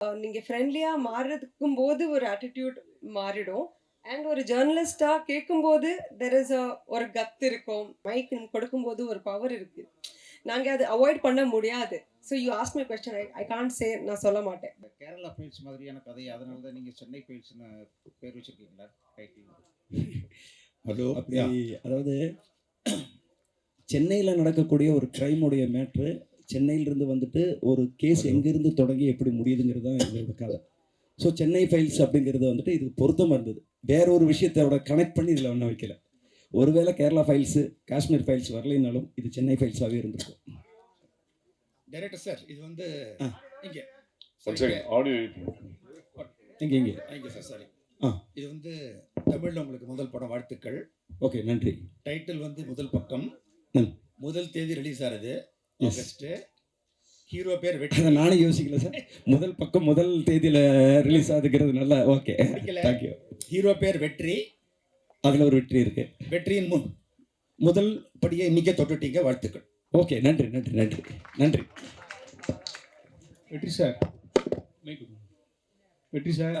நீங்கள் ஃப்ரெண்ட்லியாக மாறுறதுக்கும் போது ஒரு ஆட்டிடியூட் மாறிடும். அண்ட் ஒரு ஜேர்னலிஸ்டாக கேட்கும்போது தெர் இஸ் அ ஒரு கத் இருக்கும். மைக் கொடுக்கும்போது ஒரு பவர் இருக்குது நாங்கள் அதை அவாய்ட் பண்ண முடியாது. So you ask my question I I can't say நான் சொல்ல மாட்டேன். இந்த கேரளா ஃபைல்ஸ் மாதிரியான கதை அதனால தான் நீங்கள் சென்னை ஃபைல்ஸ்னு பேர் வச்சிருக்கீங்களா? ஹலோ அப்படி அதாவது சென்னையில் நடக்கக்கூடிய ஒரு கிரைமுடைய மேட்ரு சென்னையிலிருந்து வந்துட்டு ஒரு கேஸ் எங்கேருந்து தொடங்கி எப்படி முடியுதுங்கிறது தான் இதோட கதை. ஸோ சென்னை ஃபைல்ஸ் அப்படிங்கிறது வந்துட்டு இது பொருத்தமாக இருந்தது. வேற ஒரு விஷயத்தோட கனெக்ட் பண்ணி இதில் ஒன்றும் வைக்கல. ஒருவேளை கேரளா ஃபைல்ஸு காஷ்மீர் ஃபைல்ஸ் வரலைனாலும் இது சென்னை ஃபைல்ஸாகவே இருந்திருக்கும். டைரக்டர் சார் இது வந்து ஆ. இங்கே. ஆடியோ இங்கே. இங்கே இங்கே. சார் சாரி ஆ. இது வந்து தமிழில் உங்களுக்கு முதல் படம் வாழ்த்துக்கள். ஓகே நன்றி. டைட்டில் வந்து முதல் பக்கம். ம். முதல் தேதி ரிலீஸ் ஆகுது Yes. ஆகஸ்ட் ஹீரோ பேர் வெற்றி. அதை நானே யோசிக்கல சார். முதல் பக்கம் முதல் தேதியில் ரிலீஸ் ஆகுதுங்கிறது நல்லா ஓகே. தேங்க்யூ ஹீரோ பேர் வெற்றி. அதில் ஒரு வெற்றி இருக்கு. வெற்றியின் முன். முதல் படியை இன்னைக்கே தொட்டுட்டீங்க வாழ்த்துக்கள். ஓகே நன்றி நன்றி நன்றி நன்றி. வெற்றி சார். வெற்றி சார்.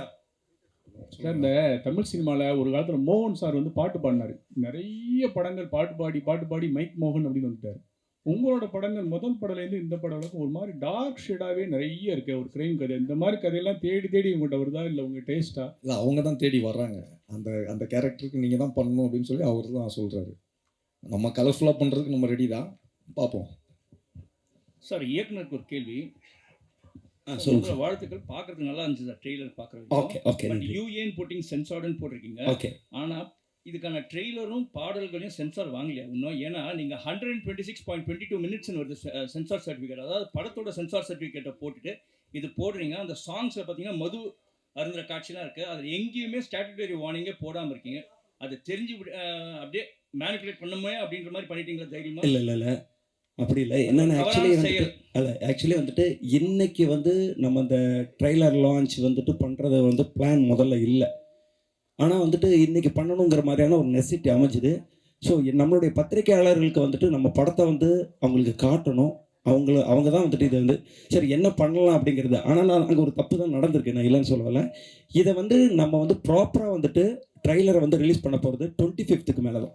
சார் இந்த தமிழ் சினிமாவில் ஒரு காலத்தில் மோகன் சார் வந்து பாட்டு பாடினார். நிறைய படங்கள் பாட்டு பாடி பாட்டு பாடி மைக் மோகன் அப்படின்னு வந்துட்டார். உங்களோட படங்கள் முதல் படம்லேருந்து இந்த படம் ஒரு மாதிரி டார்க் ஷேடாகவே நிறைய இருக்கு ஒரு கிரைம் கதை. இந்த மாதிரி கதையெல்லாம் தேடி தேடி உங்கள்கிட்ட வருதா? இல்லை உங்கள் டேஸ்ட்டா இல்லை அவங்க தான் தேடி வர்றாங்க. அந்த அந்த கேரக்டருக்கு நீங்கள் தான் பண்ணணும் அப்படின்னு சொல்லி அவர் தான் சொல்கிறாரு நம்ம கலர்ஃபுல்லாக பண்ணுறதுக்கு நம்ம ரெடி தான். பார்ப்போம் சார் இயக்குனருக்கு ஒரு கேள்வி. சொல்லுங்க வாழ்த்துக்கள். பார்க்கறதுக்கு நல்லா இருந்துச்சு சார் ட்ரெய்லர் பார்க்குறது ஓகே ஓகே பட் யூஏன்னு போட்டிங்க? சென்சார்டுன்னு போட்டிருக்கீங்க. ஓகே ஆனால் இதுக்கான ட்ரெய்லரும் பாடல்களையும் சென்சார் வாங்கலையா இன்னும்? ஏன்னா நீங்கள் hundred and twenty six point twenty two மினிட்ஸ்னு வருது சென்சார் சர்டிஃபிகேட் அதாவது படத்தோட சென்சார் சர்டிஃபிகேட்டை போட்டுட்டு இது போடுறீங்க. அந்த சாங்ஸில் பார்த்தீங்கன்னா மது அருந்துற காட்சிலாம் இருக்குது அதில் எங்கேயுமே ஸ்டாட்டுட்டரி வார்னிங்கே போடாமல் இருக்கீங்க. அது தெரிஞ்சு அப்படியே மேனிப்புலேட் பண்ணுமே அப்படின்ற மாதிரி பண்ணிட்டீங்களா தைரியமா? இல்லை இல்லை இல்லை. அப்படி இல்லை. என்னென்ன ஆக்சுவலி அல்ல ஆக்சுவலி வந்துட்டு இன்னைக்கு வந்து நம்ம அந்த ட்ரைலர் லான்ச் வந்துட்டு பண்ணுறது வந்து பிளான் முதல்ல இல்லை. ஆனால் வந்துட்டு இன்னைக்கு பண்ணணுங்கிற மாதிரியான ஒரு நெசிட்டி அமைஞ்சுது. ஸோ நம்மளுடைய பத்திரிகையாளர்களுக்கு வந்துட்டு நம்ம படத்தை வந்து அவங்களுக்கு காட்டணும். அவங்கள அவங்க தான் வந்துட்டு இதை வந்து சரி என்ன பண்ணலாம் அப்படிங்கிறது. ஆனால் நான் அங்கே ஒரு தப்பு தான் நடந்திருக்கு நான் இல்லைன்னு சொல்லலை. இதை வந்து நம்ம வந்து ப்ராப்பராக வந்துட்டு ட்ரைலரை வந்து ரிலீஸ் பண்ண போகிறது டுவெண்ட்டி ஃபிஃப்த்துக்கு மேலே தான்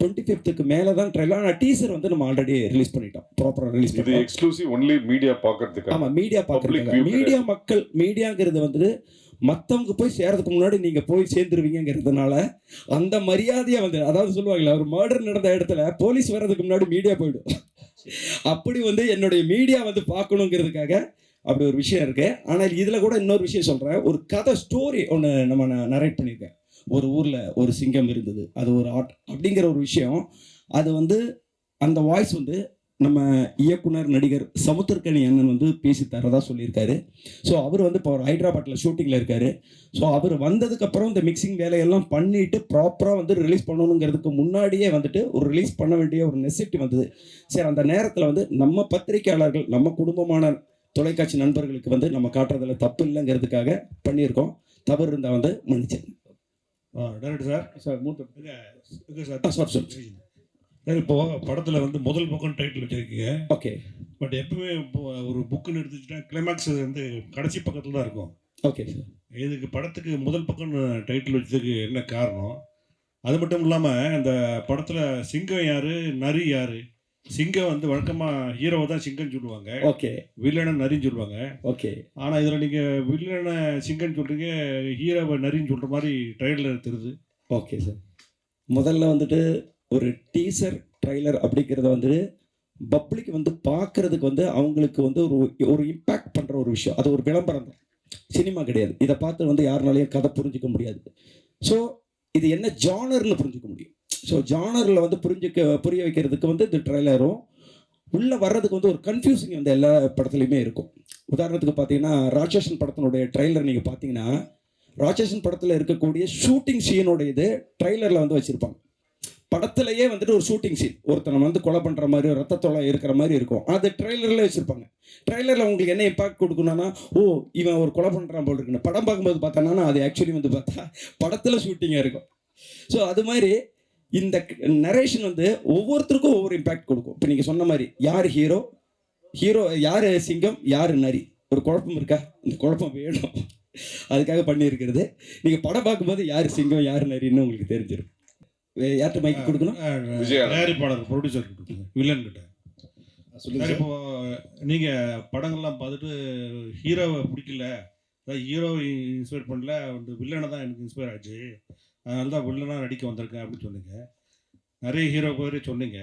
டுவெண்ட்டி ஃபிஃப்த்துக்கு மேலே தான் ட்ரைலர் ஆனால் டீசர் வந்து நம்ம ஆல்ரெடி ரிலீஸ் பண்ணிட்டோம். ப்ராப்பராக ரிலீஸ் இது பண்ணிட்டோம். எக்ஸ்க்ளூசிவ் ஒன்லி மீடியா பார்க்கறதுக்கு ஆமா மீடியா view மீடியா மக்கள் மீடியாங்கிறது வந்து மற்றவங்க போய் சேர்றதுக்கு முன்னாடி நீங்கள் போய் சேர்ந்துருவீங்கிறதுனால அந்த மரியாதையை வந்து அதாவது சொல்லுவாங்களே ஒரு மர்டர் நடந்த இடத்துல போலீஸ் வர்றதுக்கு முன்னாடி மீடியா போயிடும். அப்படி வந்து என்னுடைய மீடியா வந்து பார்க்கணுங்கிறதுக்காக அப்படி ஒரு விஷயம் இருக்குது ஆனால் இதில் கூட இன்னொரு விஷயம் சொல்கிறேன் ஒரு கதை ஸ்டோரி ஒன்று நம்ம நான் நரேட் பண்ணியிருக்கேன். ஒரு ஊரில் ஒரு சிங்கம் இருந்தது. அது ஒரு ஆர்ட் அப்படிங்கிற ஒரு விஷயம். அது வந்து அந்த வாய்ஸ் வந்து நம்ம இயக்குனர் நடிகர் சமுத்திரக்கணி அண்ணன் வந்து பேசி தரதா சொல்லியிருக்காரு. ஸோ அவர் வந்து இப்போ ஒரு ஹைதராபாத்தில் ஷூட்டிங்கில் இருக்காரு. ஸோ அவர் வந்ததுக்கப்புறம் இந்த மிக்சிங் வேலையெல்லாம் பண்ணிட்டு ப்ராப்பராக வந்து ரிலீஸ் பண்ணணுங்கிறதுக்கு முன்னாடியே வந்துட்டு ஒரு ரிலீஸ் பண்ண வேண்டிய ஒரு நெசிட்டி வந்தது. சரி அந்த நேரத்தில் வந்து நம்ம பத்திரிக்கையாளர்கள் நம்ம குடும்பமான தொலைக்காட்சி நண்பர்களுக்கு வந்து நம்ம காட்டுறதுல தப்பு இல்லைங்கிறதுக்காக பண்ணியிருக்கோம். தவறு இருந்தால் வந்து மன்னிச்சேன் டேரக்டர் சார் சார் மூத்த சார் சார் சார் இப்போ படத்தில் வந்து முதல் பக்கம் டைட்டில் வச்சிருக்கீங்க. ஓகே. பட் எப்பவுமே ஒரு புக்குன்னு எடுத்துக்கிட்டா கிளைமேக்ஸ் வந்து கடைசி பக்கத்தில் தான் இருக்கும். ஓகே. சார் இதுக்கு படத்துக்கு முதல் பக்கம்னு டைட்டில் வச்சதுக்கு என்ன காரணம்? அது மட்டும் இல்லாமல் இந்த படத்தில் சிங்கம் யாரு? நரி யாரு? சிங்கம் வந்து வழக்கமாக ஹீரோவை தான் சிங்கம்னு சொல்லுவாங்க. ஓகே. வில்லனை நரின்னு சொல்லுவாங்க. ஓகே. ஆனால் இதில் நீங்கள் வில்லனை சிங்கம்னு சொல்கிறீங்க ஹீரோவை நரின்னு சொல்கிற மாதிரி ட்ரைலர் தெரியுது. Okay sir. முதல்ல வந்துட்டு ஒரு டீசர் ட்ரைலர் அப்படிங்கிறத வந்து பப்ளிக் வந்து பார்க்கறதுக்கு வந்து அவங்களுக்கு வந்து ஒரு ஒரு இம்பேக்ட் பண்ணுற ஒரு விஷயம். அது ஒரு விளம்பரம் தான். சினிமா கிடையாது. இதை பார்த்து வந்து யாருனாலையும் கதை புரிஞ்சிக்க முடியாது. ஸோ இது என்ன ஜானர்னு புரிஞ்சிக்க முடியும். ஸோ ஜானரில் வந்து புரிஞ்சிக்க புரிய வைக்கிறதுக்கு வந்து இந்த ட்ரைலரும் உள்ளே வர்றதுக்கு வந்து ஒரு கன்ஃபியூசிங் வந்து எல்லா படத்துலையுமே இருக்கும். உதாரணத்துக்கு பார்த்தீங்கன்னா ராட்சசன் படத்தினுடைய ட்ரைலர் நீங்கள் பார்த்தீங்கன்னா ராட்சசன் படத்தில் இருக்கக்கூடிய ஷூட்டிங் சீனோட இது ட்ரைலரில் வந்து வச்சுருப்பாங்க. படத்துலயே வந்துட்டு ஒரு ஷூட்டிங் சீன் ஒருத்தனை வந்து கொலை பண்ணுற மாதிரி ரத்தத்தோலை இருக்கிற மாதிரி இருக்கும். அது ட்ரைலரில் வச்சுருப்பாங்க. ட்ரைலரில் உங்களுக்கு என்ன இம்பாக்ட் கொடுக்கணும்னா ஓ இவன் ஒரு கொலை பண்ணுறான் போல் இருக்குன்னு. படம் பார்க்கும்போது பார்த்தோன்னா அது ஆக்சுவலி வந்து பார்த்தா படத்தில் ஷூட்டிங்காக இருக்கும். ஸோ அது மாதிரி இந்த நரேஷன் வந்து ஒவ்வொருத்தருக்கும் ஒவ்வொரு இம்பாக்ட் கொடுக்கும். இப்போ நீங்கள் சொன்ன மாதிரி யார் ஹீரோ ஹீரோ யார் சிங்கம்? யார் நரி? ஒரு குழப்பம் இருக்கா? இந்த குழப்பம் வேணும். அதுக்காக பண்ணியிருக்கிறது. நீங்கள் படம் பார்க்கும்போது யார் சிங்கம் யார் நரின்னு உங்களுக்கு தெரிஞ்சிடும் யார்கிட்ட மைக்கு கொடுக்கணும். தயாரிப்பாளர் ப்ரொடியூசர் வில்லன் கிட்ட சொல்லுங்க இப்போ நீங்க படங்கள்லாம் பார்த்துட்டு ஹீரோவை பிடிக்கல. அதாவது ஹீரோவை இன்ஸ்பயர் பண்ணல வந்து வில்லனை தான் எனக்கு இன்ஸ்பயர் ஆச்சு. அதனால தான் வில்லனாக நடிக்க வந்திருக்கேன் அப்படின்னு சொன்னீங்க. நிறைய ஹீரோ பேர் சொன்னீங்க.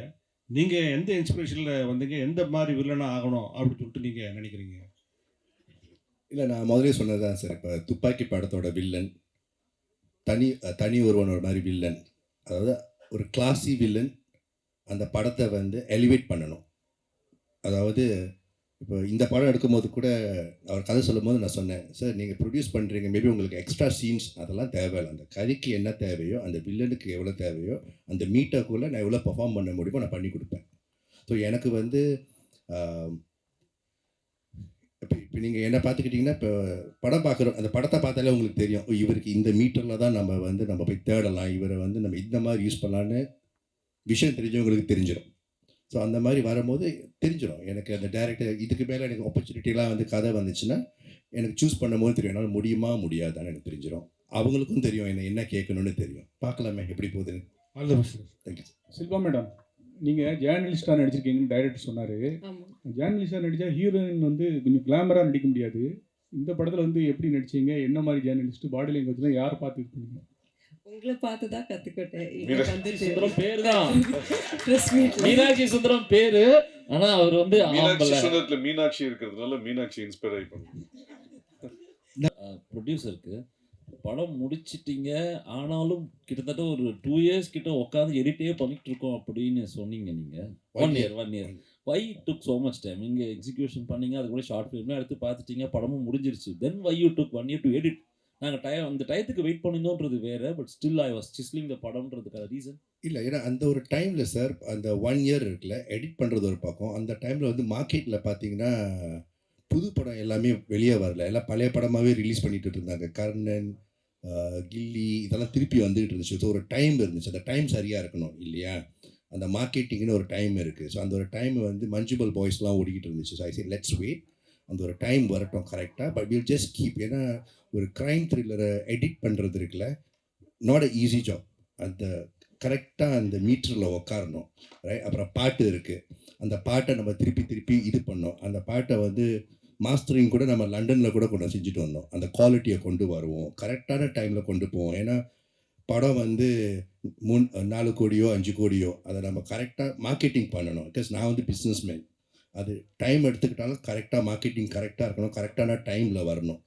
நீங்க எந்த இன்ஸ்பிரேஷனில் வந்தீங்க? எந்த மாதிரி வில்லனாக ஆகணும் அப்படின்னு சொல்லிட்டு நீங்க நினைக்கிறீங்க? இல்லை நான் முதலே சொன்னது தான் சார். இப்போ துப்பாக்கி படத்தோட வில்லன் தனி தனி ஒருவனோட மாதிரி வில்லன். அதாவது ஒரு கிளாசி வில்லன் அந்த படத்தை வந்து எலிவேட் பண்ணணும். அதாவது இப்போ இந்த படம் எடுக்கும்போது கூட அவர் கதை சொல்லும்போது நான் சொன்னேன் சார் நீங்கள் ப்ரொடியூஸ் பண்ணுறீங்க மேபி உங்களுக்கு எக்ஸ்ட்ரா சீன்ஸ் அதெல்லாம் தேவையில்லை. அந்த கதைக்கு என்ன தேவையோ அந்த வில்லனுக்கு எவ்வளோ தேவையோ அந்த மீட்டருக்குள்ளே நான் எவ்வளோ பெர்ஃபார்ம் பண்ண முடியுமோ நான் பண்ணி கொடுப்பேன். ஸோ எனக்கு வந்து இப்போ இப்போ நீங்கள் என்ன பார்த்துக்கிட்டிங்கன்னா இப்போ படம் பார்க்குறோம் அந்த படத்தை பார்த்தாலே உங்களுக்கு தெரியும். இவருக்கு இந்த மீட்டரில் தான் நம்ம வந்து நம்ம போய் தேடலாம். இவரை வந்து நம்ம இந்த மாதிரி யூஸ் பண்ணலான்னு விஷயம் தெரிஞ்சவங்களுக்கு தெரிஞ்சிடும் ஸோ அந்த மாதிரி வரும்போது தெரிஞ்சிடும் எனக்கு அந்த டேரக்டர் இதுக்கு மேலே எனக்கு ஆப்பர்ச்சுனிட்டிலாம் வந்து கதை வந்துச்சுன்னா எனக்கு சூஸ் பண்ணும்போது தெரியும். என்னால் முடியுமா முடியாதான்னு எனக்கு தெரிஞ்சிடும் அவங்களுக்கும் தெரியும். என்ன என்ன கேட்கணும்னு தெரியும். பார்க்கலாமே எப்படி போகுதுன்னு all the best. Thank you Silva madam நீங்கள் ஜேர்னலிஸ்டாக நடிச்சிருக்கீங்கன்னு டைரக்டர் சொன்னார். ஆமா. ஜேர்னலிஸ்டாக நடித்தா ஹீரோயின் வந்து கொஞ்சம் கிளாமராக நடிக்க முடியாது. இந்த படத்தில் வந்து எப்படி நடிச்சீங்க? என்ன மாதிரி ஜேர்னலிஸ்ட்? பாடி லாங்குவேஜ்லாம் யார் பார்த்து இது பண்ணீங்க? உங்களை பார்த்து தான் கத்துக்கிட்டேன் சுந்தரம் பேர் தான் மீனாட்சி சுந்தரம் பேரு. ஆனா அவர் வந்து சுந்தரத்துல மீனாட்சி இருக்கிறதுனால மீனாட்சி இன்ஸ்பயர் ஆகி ப்ரொடியூசருக்கு படம் முடிச்சிட்டீங்க. ஆனாலும் கிட்டத்தட்ட ஒரு டூ இயர்ஸ் கிட்ட உட்காந்து எடிட்டே பண்ணிட்டு இருக்கோம் அப்படின்னு சொன்னீங்க நீங்க. One year one year why took so much time இங்கே எக்ஸிக்யூஷன் பண்ணீங்க அது கூட ஷார்ட் ஃபிலிமே எடுத்து பார்த்துட்டீங்க படமும் முடிஞ்சிருச்சு. Then why you took one year to edit நாங்கள் டயம் அந்த டயத்துக்கு வெயிட் பண்ணிருந்தோன்றது வேறு but still I was sizzling the படம்ன்றதுக்கான reason இல்லை ஏன்னா அந்த ஒரு டைமில் சார் அந்த ஒன் இயர் இருக்குல்ல எடிட் பண்ணுறது ஒரு பக்கம். அந்த டைமில் வந்து மார்க்கெட்டில் பார்த்தீங்கன்னா புது படம் எல்லாமே வெளியே வரல. எல்லாம் பழைய படமாகவே ரிலீஸ் பண்ணிட்டு இருந்தாங்க. கர்ணன் கில்லி இதெல்லாம் திருப்பி வந்துகிட்டு இருந்துச்சு. ஸோ ஒரு டைம் இருந்துச்சு. அந்த டைம் சரியாக இருக்கணும் இல்லையா? அந்த மார்க்கெட்டிங்னு ஒரு டைம் இருக்குது ஸோ அந்த ஒரு டைம் வந்து மஞ்சுபல் பாய்ஸ்லாம் ஓடிக்கிட்டு இருந்துச்சு. So I say let's wait அந்த ஒரு டைம் வரட்டும் கரெக்டாக பட் வில் ஜஸ்ட் கீப் ஏன்னா ஒரு க்ரைம் த்ரில்லரை எடிட் பண்ணுறது இருக்குல்ல நாட் அ ஈஸி ஜாப் அந்த கரெக்டாக அந்த மீட்டரில் உட்காரணும் ரைட் அப்புறம் பாட்டு இருக்குது அந்த பாட்டை நம்ம திருப்பி திருப்பி இது பண்ணோம். அந்த பாட்டை வந்து மாஸ்டரிங் கூட நம்ம லண்டனில் கூட கொண்டு செஞ்சுட்டு வந்தோம். அந்த குவாலிட்டியை கொண்டு வருவோம். கரெக்டான டைமில் கொண்டு போவோம். ஏன்னா படம் வந்து மூணு நாலு கோடியோ அஞ்சு கோடியோ அதை நம்ம கரெக்டாக மார்க்கெட்டிங் பண்ணணும். பிகாஸ் நான் வந்து பிஸ்னஸ் மேன் அது டைம் எடுத்துக்கிட்டாலும் கரெக்டாக மார்க்கெட்டிங் கரெக்டாக இருக்கணும். கரெக்டான டைமில் வரணும்.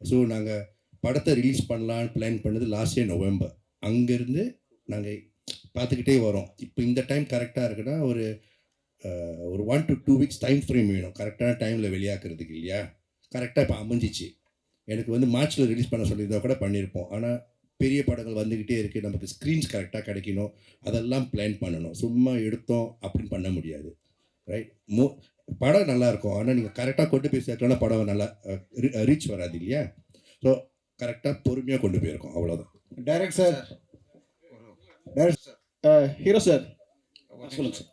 ஸோ நாங்கள் படத்தை ரிலீஸ் பண்ணலான்னு பிளான் பண்ணது லாஸ்ட் இயர் நவம்பர் அங்கேருந்து நாங்கள் பார்த்துக்கிட்டே வரோம். இப்போ இந்த டைம் கரெக்டாக இருக்குன்னா ஒரு ஒரு one to two weeks time frame வேணும். கரெக்டான டைமில் வெளியாக்குறதுக்கு இல்லையா? கரெக்டாக இப்போ அமைஞ்சிச்சு. எனக்கு வந்து மார்ச்சில் ரிலீஸ் பண்ண சொல்லியிருந்தா கூட பண்ணியிருப்போம். ஆனால் பெரிய படங்கள் வந்துக்கிட்டே இருக்குது நமக்கு ஸ்க்ரீன்ஸ் கரெக்டாக கிடைக்கணும். அதெல்லாம் பிளான் பண்ணணும். சும்மா எடுத்தோம் அப்படின்னு பண்ண முடியாது. ரைட் மோ படம் நல்லா இருக்கும் ஆனால் நீங்கள் கரெக்டாக கொண்டு போய் சேர்க்கலன்னா படம் நல்லா ரீச் வராது இல்லையா? ஸோ கரெக்டாக பொறுமையாக கொண்டு போயிருக்கோம். அவ்வளோதான் டைரக்ட் சார் ஹீரோ சார் சொல்லுங்க சார்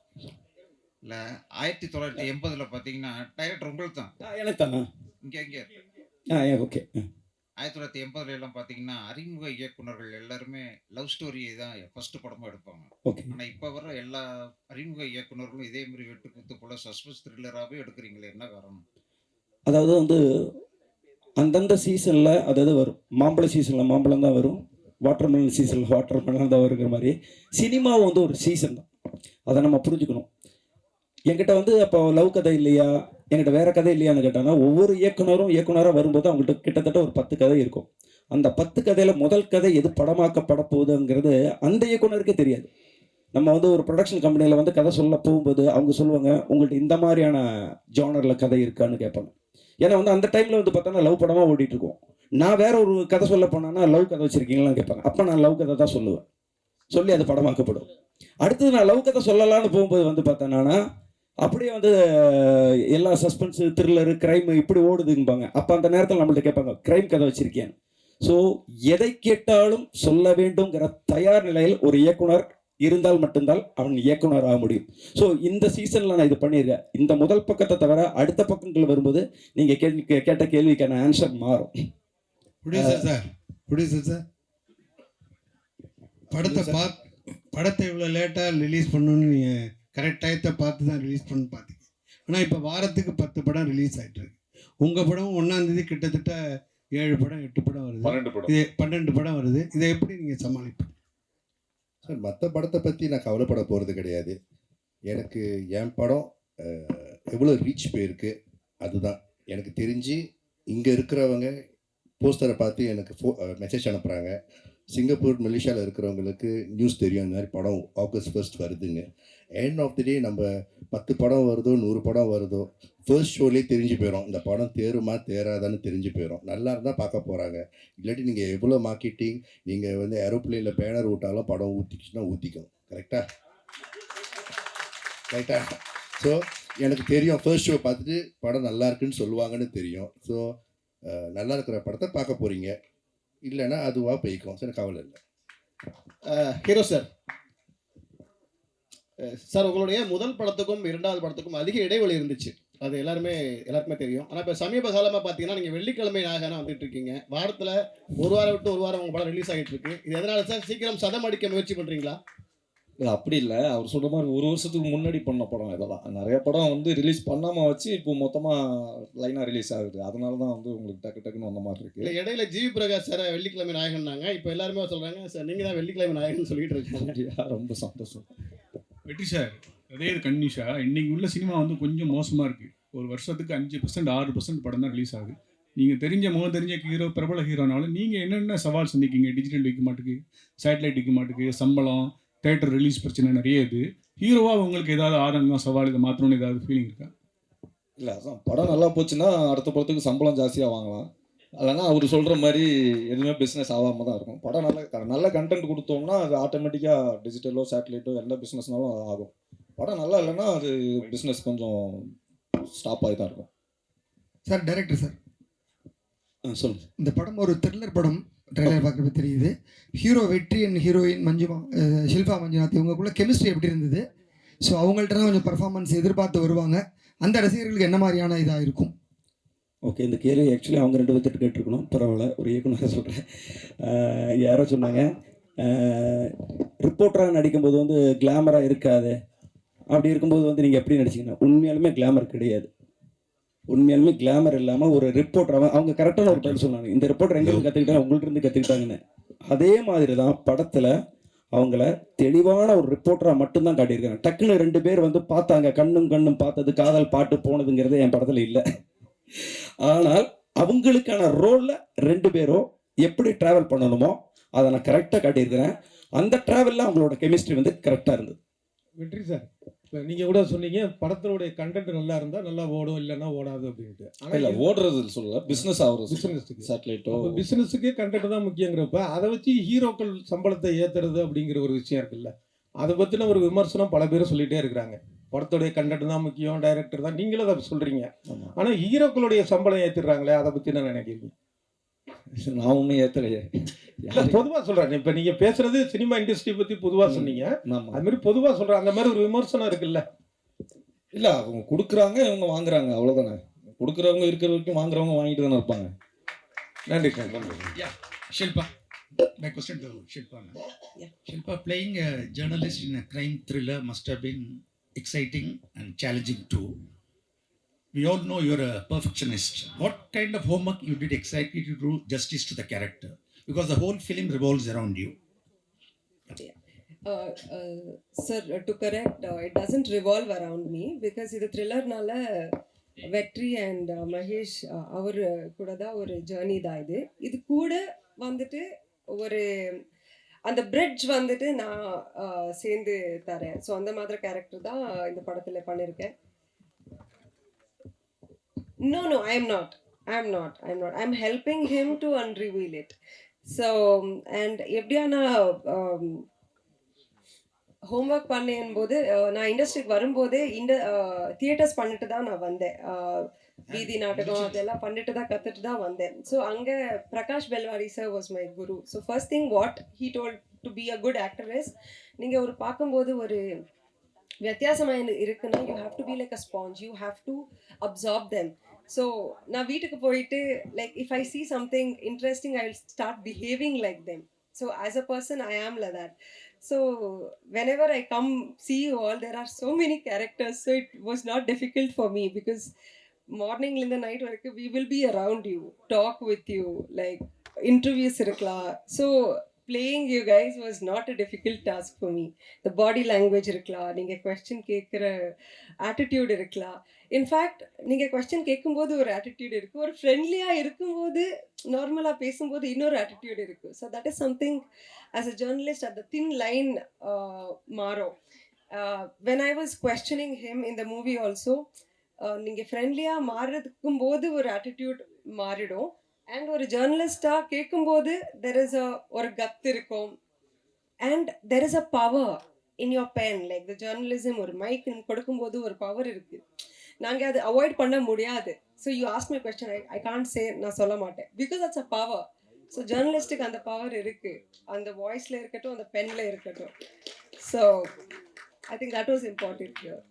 இல்லை ஆயிரத்தி தொள்ளாயிரத்தி எண்பதில் பார்த்தீங்கன்னா டைரக்டர் உங்களுக்கு தான் ஆ, எனக்கு தானா இங்கே இங்கே. ஆ ஏ ஓகே ஆயிரத்தி தொள்ளாயிரத்தி எண்பதுல எல்லாம் பார்த்தீங்கன்னா அறிமுக இயக்குனர்கள் எல்லாருமே லவ் ஸ்டோரி தான் ஃபர்ஸ்ட் படமாக எடுப்பாங்க. ஆனால் இப்போ வர எல்லா அறிமுக இயக்குனர்களும் இதே மாதிரி வெட்டு குத்து போல சஸ்பென்ஸ் த்ரில்லராகவே எடுக்கிறீங்களே என்ன காரணம்? அதாவது வந்து அந்தந்த சீசனில் அதாவது வரும் மாம்பழ சீசனில் மாம்பழம் தான் வரும். வாட்டர்மெலன் சீசனில் வாட்டர்மெலன் தான் வருங்கிற மாதிரி சினிமா வந்து ஒரு சீசன் தான். அதை நம்ம புரிஞ்சுக்கணும். என்கிட்ட வந்து அப்போ லவ் கதை இல்லையா? என்கிட்ட வேற கதை இல்லையான்னு கேட்டாங்கன்னா ஒவ்வொரு இயக்குனரும் இயக்குனராக வரும்போது அவங்கள்ட்ட கிட்டத்தட்ட ஒரு பத்து கதை இருக்கும். அந்த பத்து கதையில் முதல் கதை எது படமாக்கப்பட போகுதுங்கிறது அந்த இயக்குனருக்கே தெரியாது. நம்ம வந்து ஒரு ப்ரொடக்ஷன் கம்பெனியில் வந்து கதை சொல்ல போகும்போது அவங்க சொல்லுவாங்க உங்கள்ட்ட இந்த மாதிரியான ஜானரில் கதை இருக்கான்னு கேட்பாங்க. ஏன்னா வந்து அந்த டைமில் வந்து பார்த்தோன்னா லவ் படமாக ஓடிட்டு இருக்கும் நான் வேற ஒரு கதை சொல்ல போனேன்னா லவ் கதை வச்சிருக்கீங்களான்னு கேட்பாங்க. அப்போ நான் லவ் கதை தான் சொல்லுவேன். சொல்லி அது படமாக்கப்படும். அடுத்தது நான் லவ் கதை சொல்லலான்னு போகும்போது வந்து பார்த்தேன்னா அப்படியே வந்து எல்லா சஸ்பென்ஸ் த்ரில்லரு கிரைம் இப்படி ஓடுதும்பாங்க அப்போ அந்த நேரத்தில் நம்மள்ட்ட கேட்பாங்க கிரைம் கதை வச்சிருக்கேன் ஸோ எதை கேட்டாலும் சொல்ல வேண்டுங்கிற தயார் நிலையில் ஒரு இயக்குனர் இருந்தால் மட்டும்தான் அவன் இயக்குனர் ஆக முடியும். ஸோ இந்த சீசனில் நான் இது பண்ணியிருக்கேன். இந்த முதல் பக்கத்தை தவிர அடுத்த பக்கங்கள் வரும்போது நீங்கள் கேள்வி கேட்ட கேள்விக்கான ஆன்சர் மாறும். Sir sir. படத்தை படத்தை இவ்வளோ லேட்டாக ரிலீஸ் பண்ணணும்னு நீங்கள் கரெக்ட் டயத்தை பார்த்து தான் ரிலீஸ் பண்ணு பார்த்தீங்க ஆனால் இப்போ வாரத்துக்கு பத்து படம் ரிலீஸ் ஆகிட்டு இருக்கு உங்கள் படம் ஒன்றாந்தேதி கிட்டத்தட்ட ஏழு படம் எட்டு படம் வருது. பன்னெண்டு படம். இது பன்னெண்டு படம் வருது. இதை எப்படி நீங்கள் சமாளிப்பீங்க? சார் மற்ற படத்தை பற்றி நான் கவலைப்பட போகிறது கிடையாது. எனக்கு என் படம் எவ்வளோ ரீச் போயிருக்கு அதுதான். எனக்கு தெரிஞ்சு இங்கே இருக்கிறவங்க போஸ்டரை பார்த்து எனக்கு ஃபோ மெசேஜ் அனுப்புகிறாங்க சிங்கப்பூர் மலேசியாவில் இருக்கிறவங்களுக்கு நியூஸ் தெரியும். இந்த மாதிரி படம் ஆகஸ்ட் ஃபர்ஸ்ட் வருதுங்க எண்ட் ஆஃப் தி டே நம்ம பத்து படம் வருதோ நூறு படம் வருதோ ஃபர்ஸ்ட் ஷோலேயே தெரிஞ்சு போயிடும் இந்த படம் தேருமா தேராதான்னு தெரிஞ்சு போயிடும் நல்லா இருந்தால் பார்க்க போகிறாங்க இல்லாட்டி நீங்கள் எவ்வளோ மார்க்கெட்டிங் நீங்கள் வந்து ஏரோப்ளேனில் பேனர் விட்டாலும் படம் ஊற்றிக்கிச்சுன்னா ஊற்றிக்கும் கரெக்டாக கரெக்டாக ஸோ எனக்கு தெரியும். ஃபர்ஸ்ட் ஷோ பார்த்துட்டு படம் நல்லா இருக்குன்னு சொல்லுவாங்கன்னு தெரியும். ஸோ நல்லா இருக்கிற படத்தை பார்க்க போகிறீங்க இல்லைன்னா அதுவாக போய்க்கும். சார் கவலை இல்லை. Hero sir. சார் உங்களுடைய முதல் படத்துக்கும் இரண்டாவது படத்துக்கும் அதிக இடைவெளி இருந்துச்சு. அது எல்லாருமே எல்லாருக்குமே தெரியும். ஆனால் இப்போ சமீப காலமாக பார்த்தீங்கன்னா நீங்கள் வெள்ளிக்கிழமை நாகனா வந்துட்டு இருக்கீங்க. வாரத்தில் ஒரு வாரம் விட்டு ஒரு வாரம் உங்கள் படம் ரிலீஸ் ஆகிட்டு இருக்கு. இது எதனால சார்? சீக்கிரம் சதம் அடிக்க முயற்சி பண்ணுறீங்களா அப்படி இல்லை. அவர் சொல்கிற மாதிரி ஒரு வருஷத்துக்கு முன்னாடி பண்ண படம் இதெல்லாம் நிறைய படம் வந்து ரிலீஸ் பண்ணாமல் வச்சு இப்போ மொத்தமாக லைனாக ரிலீஸ் ஆகுது. அதனால தான் வந்து உங்களுக்கு டக்கு டக்குன்னு வந்த மாதிரி இல்லை இருக்கு இடையில ஜிவி பிரகாஷ் சார் வெள்ளிக்கிழமை நாயகன்னாங்க. இப்போ எல்லாருமே சொல்கிறாங்க சார் நீங்கள் தான் வெள்ளிக்கிழமை நாயகன் சொல்லிட்டு இருக்காங்க? ரொம்ப சந்தோஷம். வெற்றி சார் அதே இது கன்னிஷா இன்னைக்கு உள்ள சினிமா வந்து கொஞ்சம் மோசமாக இருக்குது ஒரு வருஷத்துக்கு அஞ்சு பர்சன்ட் ஆறு பர்சன்ட் படம் தான் ரிலீஸ் ஆகுது. நீங்கள் தெரிஞ்ச முகம் தெரிஞ்ச ஹீரோ பிரபல ஹீரோனாலும் நீங்கள் என்னென்ன சவால் சந்திக்கீங்க? டிஜிட்டல் விற்க மாட்டுக்கு சேட்டலைட் விற்க மாட்டுக்கு சம்பளம் தேட்டர் ரிலீஸ் பிரச்சனை நிறைய இது. ஹீரோவாக உங்களுக்கு ஏதாவது ஆதங்கம் சவால் இதை மாற்றணும்னு ஏதாவது ஃபீலிங் இருக்கா? இல்லை அதான் படம் நல்லா போச்சுன்னா அடுத்த படத்துக்கு சம்பளம் ஜாஸ்தியாக வாங்கலாம். இல்லைன்னா அவர் சொல்கிற மாதிரி எதுவுமே பிஸ்னஸ் ஆகாமல் தான் இருக்கும். படம் நல்ல நல்ல கண்டென்ட் கொடுத்தோம்னா அது ஆட்டோமேட்டிக்காக டிஜிட்டலோ சேட்டலைட்டோ எந்த பிஸ்னஸ்னாலும் அது ஆகும். படம் நல்லா இல்லைன்னா அது பிஸ்னஸ் கொஞ்சம் ஸ்டாப் ஆகி தான் இருக்கும். சார் டைரக்டர் சார் சொல்லுங்கள் இந்த படம் ஒரு த்ரில்லர் படம். ட்ரெய்லர் பார்க்குறப்ப தெரியுது. ஹீரோ வெற்றி அண்ட் ஹீரோயின் மஞ்சுமா ஷில்பா மஞ்சுநாத் இவங்களுக்குள்ள கெமிஸ்ட்ரி எப்படி இருந்தது? ஸோ அவங்கள்ட்ட தான் கொஞ்சம் பர்ஃபார்மன்ஸ் எதிர்பார்த்து வருவாங்க. அந்த ரசிகர்களுக்கு என்ன மாதிரியான இதாக இருக்கும்? ஓகே இந்த கேள்வி ஆக்சுவலி அவங்க ரெண்டு பேர்த்திட்டு கேட்டிருக்கணும். பரவாயில்ல ஒரு இயக்குனரை சொல்கிறேன் யாரோ சொன்னாங்க. ரிப்போர்ட்டராக நடிக்கும்போது வந்து கிளாமராக இருக்காது. அப்படி இருக்கும்போது வந்து நீங்கள் எப்படி நடிச்சிங்கன்னா உண்மையாலுமே கிளாமர் கிடையாது. உண்மையாலுமே கிளாமர் இல்லாமல் ஒரு ரிப்போர்ட்டர் அவன் அவங்க கரெக்டான ஒரு பதில் சொன்னாங்க. இந்த ரிப்போர்ட்டர் எங்கேருந்து கற்றுக்கிட்டா உங்கள்ட்ட இருந்து கற்றுக்கிட்டாங்கன்னு அதே மாதிரி தான் படத்தில் அவங்கள தெளிவான ஒரு ரிப்போர்ட்டராக மட்டும்தான் காட்டியிருக்காங்க. டக்குன்னு ரெண்டு பேர் வந்து பார்த்தாங்க கண்ணும் கண்ணும் பார்த்தது காதல் பாட்டு போனதுங்கிறது என் படத்தில் இல்லை. ஆனால் அவங்களுக்கான ரோலில் ரெண்டு பேரும் எப்படி ட்ராவல் பண்ணணுமோ அதை நான் கரெக்டாக காட்டியிருக்கிறேன். அந்த ட்ராவலில் அவங்களோட கெமிஸ்ட்ரி வந்து கரெக்டாக இருந்தது. வெற்றி சார் நீங்கள் கூட சொன்னீங்க படத்தினுடைய கண்டென்ட் நல்லா இருந்தால் நல்லா ஓடும் இல்லைன்னா ஓடாது அப்படின்ட்டு. இல்லை ஓடுறது சொல்லல பிஸ்னஸ் ஆகுறது பிஸ்னஸுக்கு சேட்டலைட்டோ பிஸ்னஸுக்கே கண்டென்ட் தான் முக்கியங்கிறப்ப அதை வச்சு ஹீரோக்கள் சம்பளத்தை ஏற்றுறது அப்படிங்கிற ஒரு விஷயம் இருக்குல்ல. அதை பற்றின ஒரு விமர்சனம் பல பேர் சொல்லிகிட்டே இருக்கிறாங்க. படத்துடைய கண்டென்ட் தான் முக்கியம் டைரக்டர் தான். நீங்களும் அதை சொல்கிறீங்க ஆனால் ஹீரோக்களுடைய சம்பளம் ஏற்றிடுறாங்களே அதை பற்றி என்ன நினைக்கிறீங்க? ஏற்றலையே இல்லை பொதுவாக சொல்கிறேன் இப்போ நீங்கள் பேசுறது சினிமா இண்டஸ்ட்ரி பற்றி பொதுவாக சொன்னீங்க. அது மாதிரி பொதுவாக சொல்கிறேன் அந்த மாதிரி ஒரு விமர்சனம் இருக்குல்ல. இல்லை அவங்க கொடுக்குறாங்க இவங்க வாங்குறாங்க. அவ்வளோதானே கொடுக்குறவங்க இருக்கிற வரைக்கும் வாங்குறவங்க வாங்கிட்டு தானே இருப்பாங்க. நன்றி சார். நன்றி. Yeah. My question to Shilpa. ma'am. Shilpa, playing a journalist in a crime thriller must have been exciting and challenging too. We all know you're a perfectionist. What kind of homework you did exactly to do justice to the character? Because the whole film revolves around you. Uh, uh, sir, uh, to correct, uh, it doesn't revolve around me because இது த்ரில்லர்னால வெற்றி and Mahesh அவர் கூட தான் ஒரு journey தான் இது இது கூட வந்துட்டு ஒரு அந்த பிரிட்ஜ் வந்துட்டு நான் சேர்ந்து தரேன் ஸோ அந்த மாதிரி கேரக்டர் தான் இந்த படத்தில் பண்ணியிருக்கேன் No, no, I am not. I am not. I am not. I am helping him to unreveal it. So, and எப்படியான ஹோம்ஒர்க் பண்ணேன் போது நான் இண்டஸ்ட்ரிக்கு வரும்போதே இந்த தியேட்டர்ஸ் பண்ணிட்டு தான் நான் வந்தேன் அஹ், வீதி நாடகம் அதெல்லாம் பண்ணிட்டு தான் கற்றுட்டு தான் வந்தேன் ஸோ அங்கே Prakash Belawadi sir was my guru so first thing what he told to be a good actor is நீங்கள் ஒரு பார்க்கும்போது ஒரு வித்தியாசமாக இருக்குன்னா you have to be like a sponge you have to absorb them so நான் வீட்டுக்கு போயிட்டு like if I see something interesting I will start behaving like them so as a person I am like that So whenever I come see you all, there are so many characters. So it was not difficult for me because morning in the night work we will be around you, talk with you, like interviews இருக்கலாம். So playing you guys was not a difficult task for me The body language இருக்கலாம், நீங்கள் question கேட்குற attitude இருக்கலாம். In fact நீங்கள் question கேட்கும்போது ஒரு attitude இருக்குது ஒரு ஃப்ரெண்ட்லியாக இருக்கும்போது நார்மலாக பேசும்போது இன்னொரு ஆட்டிடியூட் இருக்குது so that is something as a journalist at the thin line மாறும் when I was questioning him இந்த மூவி ஆல்சோ நீங்கள் ஃப்ரெண்ட்லியாக மாறுறதுக்கும் போது ஒரு ஆட்டிடியூட் மாறிடும் அண்ட் ஒரு ஜேர்னலிஸ்டாக கேட்கும்போது தெர் இஸ் அ ஒரு கத் இருக்கும். And there is a power in your pen like the journalism ஒரு மைக் கொடுக்கும்போது ஒரு பவர் இருக்குது நாங்கள் அதை அவாய்ட் பண்ண முடியாது. So you ask my question I I can't say நான் சொல்ல மாட்டேன். Because it's a power so ஜேர்னலிஸ்ட்டுக்கு அந்த பவர் இருக்குது அந்த வாய்ஸில் இருக்கட்டும் அந்த பெனில் இருக்கட்டும். So I think that was important here